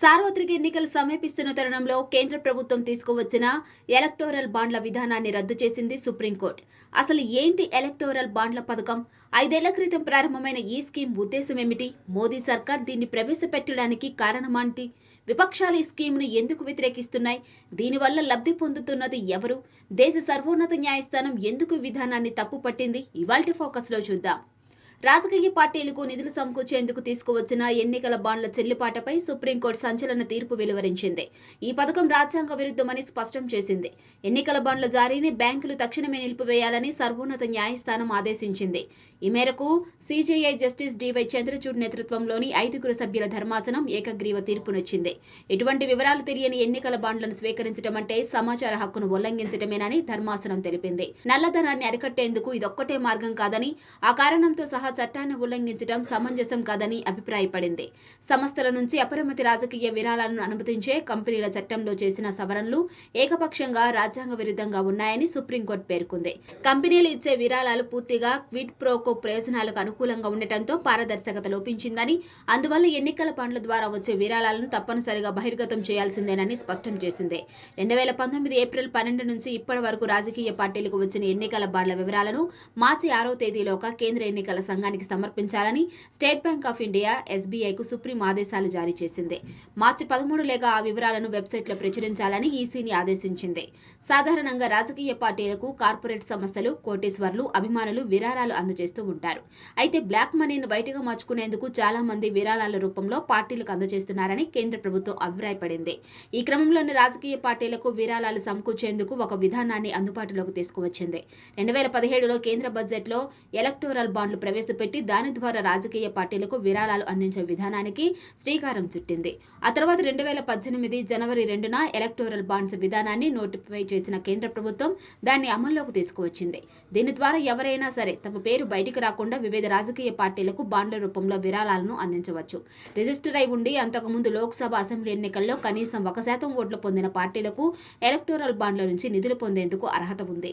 సార్వత్రిక ఎన్నికలు సమీపిస్తున్న తరుణంలో కేంద్ర ప్రభుత్వం తీసుకువచ్చిన ఎలక్టోరల్ బాండ్ల విధానాన్ని రద్దు చేసింది సుప్రీంకోర్టు. అసలు ఏంటి ఎలక్టోరల్ బాండ్ల పథకం? ఐదేళ్ళ క్రితం ప్రారంభమైన ఈ స్కీమ్ ఉద్దేశం ఏమిటి? మోదీ సర్కార్ దీన్ని ప్రవేశపెట్టడానికి కారణమాంటి విపక్షాలు ఈ స్కీమ్ను ఎందుకు వ్యతిరేకిస్తున్నాయి? దీనివల్ల లబ్ధి పొందుతున్నది ఎవరు? దేశ సర్వోన్నత న్యాయస్థానం ఎందుకు విధానాన్ని విధానాన్ని తప్పుపట్టింది? ఇవాల్టి ఫోకస్లో చూద్దాం. రాజకీయ పార్టీలకు నిధులు సమకూర్చేందుకు తీసుకువచ్చిన ఎన్నికల బాండ్ల చెల్లుబాటుపై సుప్రీంకోర్టు సంచలన తీర్పు వెలువరించింది. ఈ పథకం రాజ్యాంగ విరుద్ధమని స్పష్టం చేసింది. ఎన్నికల బాండ్ల జారీని బ్యాంకులు తక్షణమే నిలిపివేయాలని సర్వోన్నత న్యాయస్థానం ఆదేశించింది. ఈ మేరకు సీజేఐ జస్టిస్ డివై చంద్రచూడ్ నేతృత్వంలోని ఐదుగురు సభ్యుల ధర్మాసనం ఏకగ్రీవ తీర్పునిచ్చింది. ఎటువంటి వివరాలు తెలియని ఎన్నికల బాండ్లను స్వీకరించడం అంటే సమాచార హక్కును ఉల్లంఘించడమేనని ధర్మాసనం తెలిపింది. నల్లధనాన్ని అరికట్టేందుకు ఇదొక్కటే మార్గం కాదని ఆ కారణంతో సహా చట్టాన్ని ఉల్లంఘించడం సమంజసం కాదని అభిప్రాయపడింది. సంస్థల నుంచి అపరిమతి రాజకీయ విరాళాలను అనుమతించే కంపెనీల చట్టంలో చేసిన సవరణలు ఏకపక్షంగా రాజ్యాంగ విరుద్ధంగా ఉన్నాయని సుప్రీంకోర్టు పేర్కొంది. కంపెనీలు ఇచ్చే విరాళాలు పూర్తిగా క్విడ్ ప్రోకో ప్రయోజనాలకు అనుకూలంగా ఉండటంతో పారదర్శకత లోపించిందని అందువల్ల ఎన్నికల పనుల ద్వారా వచ్చే విరాళాలను తప్పనిసరిగా బహిర్గతం చేయాల్సిందేనని స్పష్టం చేసింది. రెండు వేల పంతొమ్మిది ఏప్రిల్ పన్నెండు నుంచి ఇప్పటి వరకు రాజకీయ పార్టీలకు వచ్చిన ఎన్నికల బాండ్ల వివరాలను మార్చి ఆరో తేదీలోగా కేంద్ర ఎన్నికల సంఘం సంఘానికి సమర్పించాలని స్టేట్ బ్యాంక్ ఆఫ్ ఇండియా ఎస్బీఐకు సుప్రీం ఆదేశాలు జారీ చేసింది. మార్చి పదమూడు లేక ఆ వివరాలను వెబ్సైట్లో ప్రచురించాలని ఈసీని ఆదేశించింది. సాధారణంగా రాజకీయ పార్టీలకు కార్పొరేట్ సంస్థలు కోటేశ్వర్లు అభిమానులు విరాళాలు అందజేస్తూ ఉంటారు. అయితే బ్లాక్ మనీని బయటగా మార్చుకునేందుకు చాలా మంది విరాళాల రూపంలో పార్టీలకు అందజేస్తున్నారని కేంద్ర ప్రభుత్వం అభిప్రాయపడింది. ఈ క్రమంలోనే రాజకీయ పార్టీలకు విరాళాలు సమకూర్చేందుకు ఒక విధానాన్ని అందుబాటులోకి తీసుకువచ్చింది. రెండు వేల పదిహేడులో కేంద్ర బడ్జెట్లో ఎలక్టోరల్ బాండ్లు ప్రవేశపెట్టి దాని ద్వారా రాజకీయ పార్టీలకు విరాళాలు అందించే విధానానికి శ్రీకారం చుట్టింది. ఆ తర్వాత రెండు వేల పద్దెనిమిది జనవరి రెండున ఎలక్టోరల్ బాండ్స్ విధానాన్ని నోటిఫై చేసిన కేంద్ర ప్రభుత్వం దాన్ని అమల్లోకి తీసుకువచ్చింది. దీని ద్వారా ఎవరైనా సరే తమ పేరు బయటికి రాకుండా వివిధ రాజకీయ పార్టీలకు బాండ్ల రూపంలో విరాళాలను అందించవచ్చు. రిజిస్టర్ అయి ఉండి అంతకుముందు లోక్సభ అసెంబ్లీ ఎన్నికల్లో కనీసం ఒక శాతం ఓట్లు పొందిన పార్టీలకు ఎలక్టోరల్ బాండ్ల నుంచి నిధులు పొందేందుకు అర్హత ఉంది.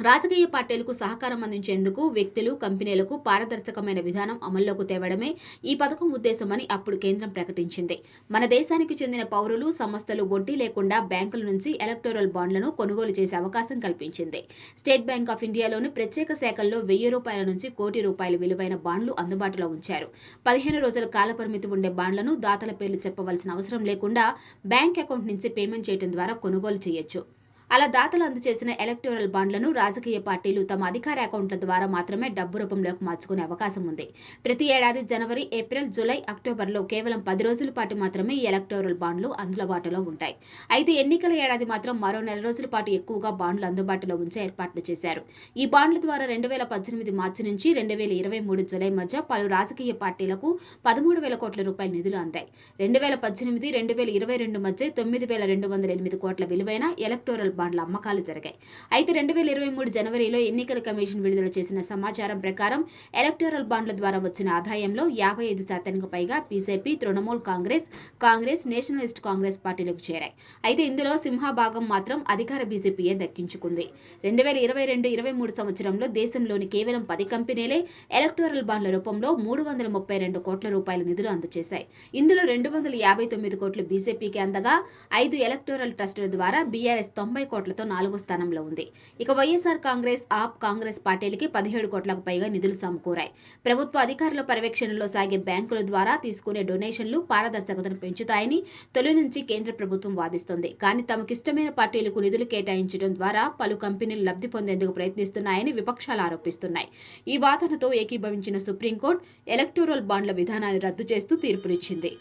రాజకీయ పార్టీలకు సహకారం అందించేందుకు వ్యక్తులు కంపెనీలకు పారదర్శకమైన విధానం అమల్లోకి తేవడమే ఈ పథకం ఉద్దేశమని అప్పుడు కేంద్రం ప్రకటించింది. మన దేశానికి చెందిన పౌరులు సంస్థలు వడ్డీ లేకుండా బ్యాంకుల నుంచి ఎలక్టోరల్ బాండ్లను కొనుగోలు చేసే అవకాశం కల్పించింది. స్టేట్ బ్యాంక్ ఆఫ్ ఇండియాలోని ప్రత్యేక శాఖల్లో వెయ్యి రూపాయల నుంచి కోటి రూపాయల విలువైన బాండ్లు అందుబాటులో ఉంచారు. పదిహేను రోజుల కాలపరిమితి ఉండే బాండ్లను దాతల పేర్లు చెప్పవలసిన అవసరం లేకుండా బ్యాంక్ అకౌంట్ నుంచి పేమెంట్ చేయడం ద్వారా కొనుగోలు చేయొచ్చు. అలా దాతలు అందజేసిన ఎలక్టోరల్ బాండ్లను రాజకీయ పార్టీలు తమ అధికార అకౌంట్ల ద్వారా మాత్రమే డబ్బు రూపంలోకి మార్చుకునే అవకాశం ఉంది. ప్రతి ఏడాది జనవరి ఏప్రిల్ జూలై అక్టోబర్లో కేవలం పది రోజుల పాటు మాత్రమే ఈ ఎలక్టోరల్ బాండ్లు అందుబాటులో ఉంటాయి. అయితే ఎన్నికల ఏడాది మాత్రం మరో నెల రోజుల పాటు ఎక్కువగా బాండ్లు అందుబాటులో ఉంచే ఏర్పాట్లు చేశారు. ఈ బాండ్ల ద్వారా రెండు వేల పద్దెనిమిది మార్చి నుంచి రెండు వేల ఇరవై మూడు జూలై మధ్య పలు రాజకీయ పార్టీలకు పదమూడు వేల కోట్ల రూపాయల నిధులు అందాయి. రెండు వేల పద్దెనిమిది రెండు వేల ఇరవై రెండు మధ్య తొమ్మిది వేల రెండు వందల ఎనిమిది కోట్ల విలువైన ఎలక్టోరల్ బాండ్ల అమ్మకాలు జరిగాయి. అయితే రెండు వేల ఇరవై మూడు జనవరిలో ఎన్నికల కమిషన్ విడుదల చేసిన సమాచారం ప్రకారం ఎలక్టోరల్ బాండ్ల ద్వారా వచ్చిన ఆదాయంలో యాభై ఐదు శాతానికి పైగా బీజేపీ తృణమూల్ కాంగ్రెస్ కాంగ్రెస్ నేషనలిస్ట్ కాంగ్రెస్ పార్టీలకు చేరాయి. అయితే ఇందులో సింహభాగం మాత్రం అధికార బీజేపీయే దక్కించుకుంది. రెండు వేల ఇరవై రెండు ఇరవై మూడు సంవత్సరంలో దేశంలోని కేవలం పది కంపెనీలే ఎలక్టోరల్ బాండ్ల రూపంలో మూడు వందల ముప్పై రెండు కోట్ల రూపాయల నిధులు అందజేశాయి ఇందులో రెండు వందల యాభై తొమ్మిది కోట్లు బీజేపీకి అందగా ఐదు ఎలక్టోరల్ ట్రస్టుల ద్వారా బీఆర్ఎస్ తొంభై కోట్లతో నాలుగో స్థానంలో ఉంది. ఇక వైఎస్ఆర్ కాంగ్రెస్ ఆప్ కాంగ్రెస్ పార్టీలకి పదిహేడు కోట్లకు పైగా నిధులు సమకూరాయి. ప్రభుత్వ అధికారుల పర్యవేక్షణలో సాగే బ్యాంకుల ద్వారా తీసుకునే డొనేషన్లు పారదర్శకతను పెంచుతాయని తొలి నుంచి కేంద్ర ప్రభుత్వం వాదిస్తోంది. కానీ తమకిష్టమైన పార్టీలకు నిధులు కేటాయించడం ద్వారా పలు కంపెనీలు లబ్ధి పొందేందుకు ప్రయత్నిస్తున్నాయని విపక్షాలు ఆరోపిస్తున్నాయి. ఈ వాదనతో ఏకీభవించిన సుప్రీంకోర్టు ఎలక్టోరల్ బాండ్ల విధానాన్ని రద్దు చేస్తూ తీర్పునిచ్చింది.